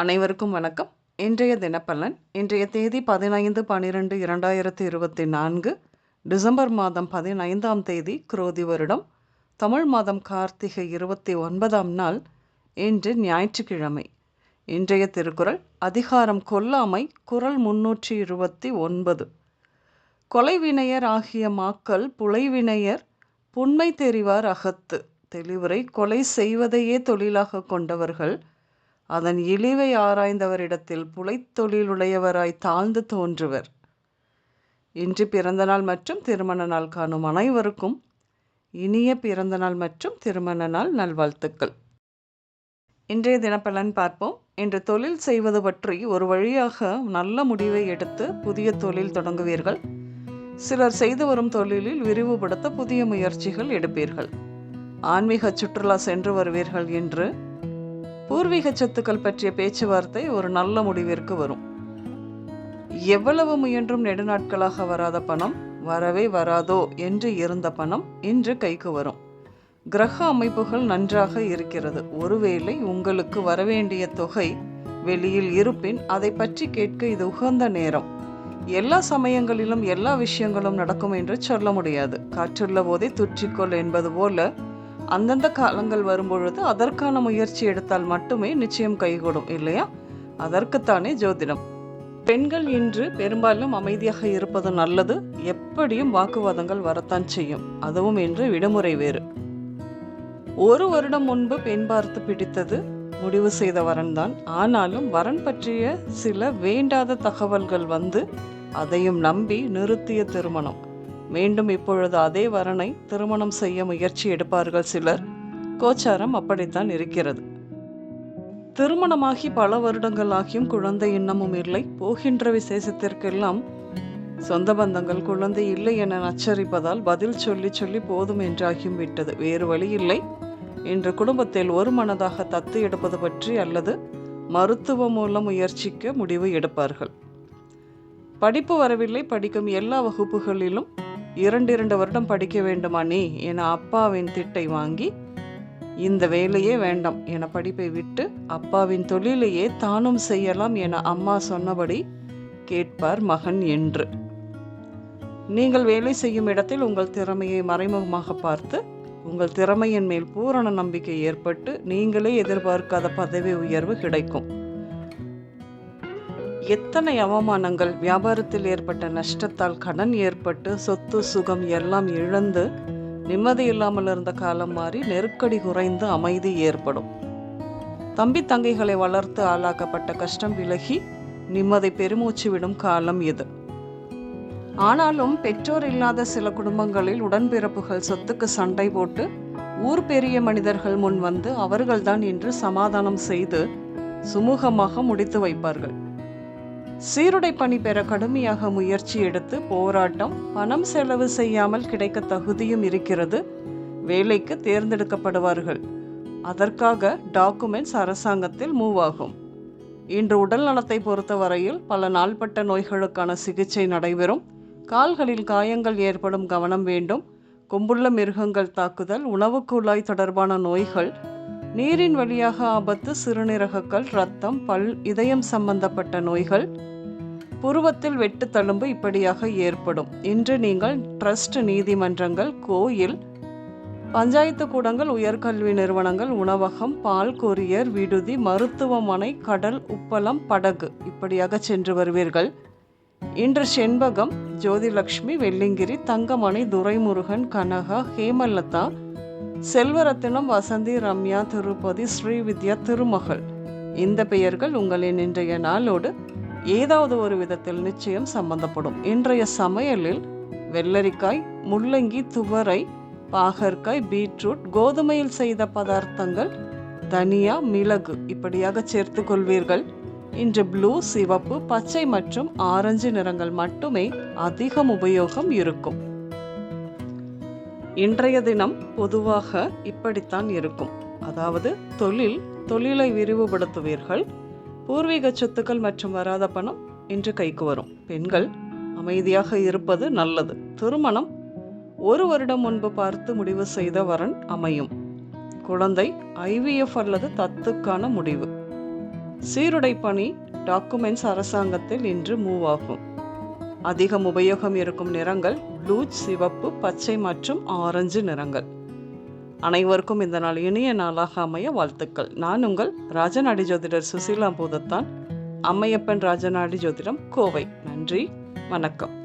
அனைவருக்கும் வணக்கம். இன்றைய தினப்பலன் இன்றைய தேதி பதினைந்து பன்னிரெண்டு இரண்டாயிரத்தி இருபத்தி நான்கு டிசம்பர் மாதம் பதினைந்தாம் தேதி குரோதி வருடம் தமிழ் மாதம் கார்த்திகை இருபத்தி ஒன்பதாம் நாள் இன்று ஞாயிற்றுக்கிழமை. இன்றைய திருக்குறள் அதிகாரம் கொல்லாமை குரல் முன்னூற்றி இருபத்தி ஒன்பது. கொலைவினையர் ஆகிய மாக்கள் புலைவினையர் புண்மை தெரிவார் அகத்து. தெளிவுரை கொலை செய்வதையே தொழிலாக கொண்டவர்கள் அதன் இழிவை ஆராய்ந்தவரிடத்தில் புலைத்தொழிலுடையவராய் தாழ்ந்து தோன்றுவர். இன்று பிறந்தநாள் மற்றும் திருமண நாள் காணும் அனைவருக்கும் இனிய பிறந்தநாள் மற்றும் திருமண நாள் நல்வாழ்த்துக்கள். இன்றைய தினப்பலன் பார்ப்போம். இன்று தொழில் செய்வது பற்றி ஒரு வழியாக நல்ல முடிவை எடுத்து புதிய தொழில் தொடங்குவீர்கள். சிலர் செய்து வரும் தொழிலில் விரிவுபடுத்த புதிய முயற்சிகள் எடுப்பீர்கள். ஆன்மீக சுற்றுலா சென்று வருவீர்கள் என்று பூர்வீக சொத்துக்கள் பற்றிய பேச்சுவார்த்தை ஒரு நல்ல முடிவிற்கு வரும். எவ்வளவு முயன்றும் நெடுநாட்களாக வராத பணம் வரவே வராதோ என்று இருந்த பணம் இன்று கைக்கு வரும். கிரக அமைப்புகள் நன்றாக இருக்கிறது. ஒருவேளை உங்களுக்கு வரவேண்டிய தொகை வெளியில் இருப்பின் அதை பற்றி கேட்க இது உகந்த நேரம். எல்லா சமயங்களிலும் எல்லா விஷயங்களும் நடக்கும் என்று சொல்ல முடியாது. காற்றுள்ள போதே துற்றிக்கொள் என்பது போல அந்தந்த காலங்கள் வரும்பொழுது அதற்கான முயற்சி எடுத்தால் மட்டுமே நிச்சயம் கைகூடும் இல்லையா? அதற்குத்தானே ஜோதிடம். பெண்கள் இன்று பெரும்பாலும் அமைதியாக இருப்பது நல்லது எப்படியும் வாக்குவாதங்கள் வரத்தான் செய்யும். அதுவும் இன்று விடுமுறை வேறு. ஒரு வருடம் முன்பு பெண் பார்த்து பிடித்தது முடிவு செய்த வரன் தான் ஆனாலும் வரன் பற்றிய சில வேண்டாத தகவல்கள் வந்து அதையும் நம்பி நிறுத்திய திருமணம். மீண்டும் இப்பொழுது அதே வரனை திருமணம் செய்ய முயற்சி எடுப்பார்கள் சிலர். கோச்சாரம் அப்படித்தான் இருக்கிறது. திருமணமாகி பல வருடங்கள் ஆகியும் குழந்தை இன்னமும் இல்லை. போகின்ற விசேஷத்திற்கெல்லாம் சொந்த பந்தங்கள் குழந்தை இல்லை என நச்சரிப்பதால் பதில் சொல்லி சொல்லி போதும் என்றாகியும் விட்டது. வேறு வழி இல்லை. இன்று குடும்பத்தில் ஒரு மனதாக தத்து எடுப்பது பற்றி அல்லது மருத்துவம் மூலம் முயற்சிக்க முடிவு எடுப்பார்கள். படிப்பு வரவில்லை. படிக்கும் எல்லா வகுப்புகளிலும் இரண்டு இரண்டு வருடம் படிக்க வேண்டுமா நீ? என அப்பாவின் திட்டை வாங்கி இந்த வேலையே வேண்டாம் என படிப்பை விட்டு அப்பாவின் தொழிலையே தானும் செய்யலாம் என அம்மா சொன்னபடி கேட்பார் மகன் என்று. நீங்கள் வேலை செய்யும் இடத்தில் உங்கள் திறமையை மறைமுகமாக பார்த்து உங்கள் திறமையின் மேல் பூரண நம்பிக்கை ஏற்பட்டு நீங்களே எதிர்பார்க்காத பதவி உயர்வு கிடைக்கும். எத்தனை அவமானங்கள் வியாபாரத்தில் ஏற்பட்ட நஷ்டத்தால் கடன் ஏற்பட்டு சொத்து சுகம் எல்லாம் இழந்து நிம்மதி இல்லாமல் இருந்த காலம் மாறி நெருக்கடி குறைந்து அமைதி ஏற்படும். தம்பி தங்கைகளை வளர்த்து ஆளாக்கப்பட்ட கஷ்டம் விலகி நிம்மதி பெருமூச்சு விடும் காலம் இது. ஆனாலும் பெற்றோர் இல்லாத சில குடும்பங்களில் உடன்பிறப்புகள் சொத்துக்கு சண்டை போட்டு ஊர் பெரிய மனிதர்கள் முன் வந்து அவர்கள்தான் இன்று சமாதானம் செய்து சுமூகமாக முடித்து வைப்பார்கள். சீருடை பணி பெற கடுமையாக முயற்சி எடுத்து போராட்டம் பணம் செலவு செய்யாமல் கிடைக்க தகுதியும் இருக்கிறது. வேலைக்கு தேர்ந்தெடுக்கப்படுவார்கள். அதற்காக டாக்குமெண்ட்ஸ் அரசாங்கத்தில் மூவ் ஆகும். இன்று உடல் நலத்தை பொறுத்தவரையில் பல நாள்பட்ட நோய்களுக்கான சிகிச்சை நடைபெறும். கால்களில் காயங்கள் ஏற்படும் கவனம் வேண்டும். கொம்புள்ள மிருகங்கள் தாக்குதல் உணவு குழாய் தொடர்பான நோய்கள் நீரின் வழியாக ஆபத்து சிறுநீரகங்கள் ரத்தம் பல் இதயம் சம்பந்தப்பட்ட நோய்கள். புருவத்தில் வெட்டு தழும்பு இப்படியாக ஏற்படும். இன்று நீங்கள் ட்ரஸ்ட் நீதிமன்றங்கள் கோயில் பஞ்சாயத்து கூடங்கள் உயர்கல்வி நிறுவனங்கள் உணவகம் பால் கொரியர் விடுதி மருத்துவமனை கடல் உப்பளம் படகு இப்படியாக சென்று வருவீர்கள். இன்று செண்பகம் ஜோதிலக்ஷ்மி வெள்ளிங்கிரி தங்கமணி துரைமுருகன் கனகா ஹேமலதா செல்வரத்தினம் வசந்தி ரம்யா திருப்பதி ஸ்ரீவித்யா திருமகள். இந்த பெயர்கள் உங்களின் இன்றைய நாளோடு ஏதாவது ஒரு விதத்தில் நிச்சயம் சம்பந்தப்படும். இன்றைய சமையலில் வெள்ளரிக்காய் முள்ளங்கி துவரை பாகற்காய் பீட்ரூட் கோதுமையில் செய்த பதார்த்தங்கள் தனியா மிளகு இப்படியாக சேர்த்து கொள்வீர்கள். இன்று ப்ளூ சிவப்பு பச்சை மற்றும் ஆரஞ்சு நிறங்கள் மட்டுமே அதிகம் உபயோகம் இருக்கும். இன்றைய தினம் பொதுவாக இப்படித்தான் இருக்கும். அதாவது தொழில் தொழிலை விரிவுபடுத்துவீர்கள் பூர்வீக சொத்துக்கள் மற்றும் வராத பணம் இன்று கைக்கு வரும். பெண்கள் அமைதியாக இருப்பது நல்லது. திருமணம் ஒரு வருடம் முன்பு பார்த்து முடிவு செய்த வரன் அமையும். குழந்தை ஐவிஎஃப் அல்லது தத்துக்கான முடிவு. சீருடை பணி டாக்குமெண்ட்ஸ் அரசாங்கத்தில் இன்று மூவ் ஆகும். அதிகம் உபயோகம் இருக்கும் நிறங்கள் ப்ளூ சிவப்பு பச்சை மற்றும் ஆரஞ்சு நிறங்கள். அனைவருக்கும் இந்த நாள் இனிய நாளாக அமைய வாழ்த்துக்கள். நான் உங்கள் ராஜநாடி ஜோதிடர் சுசீலா பூதத்தான். அம்மையப்பன் ராஜநாடி ஜோதிடம் கோவை. நன்றி. வணக்கம்.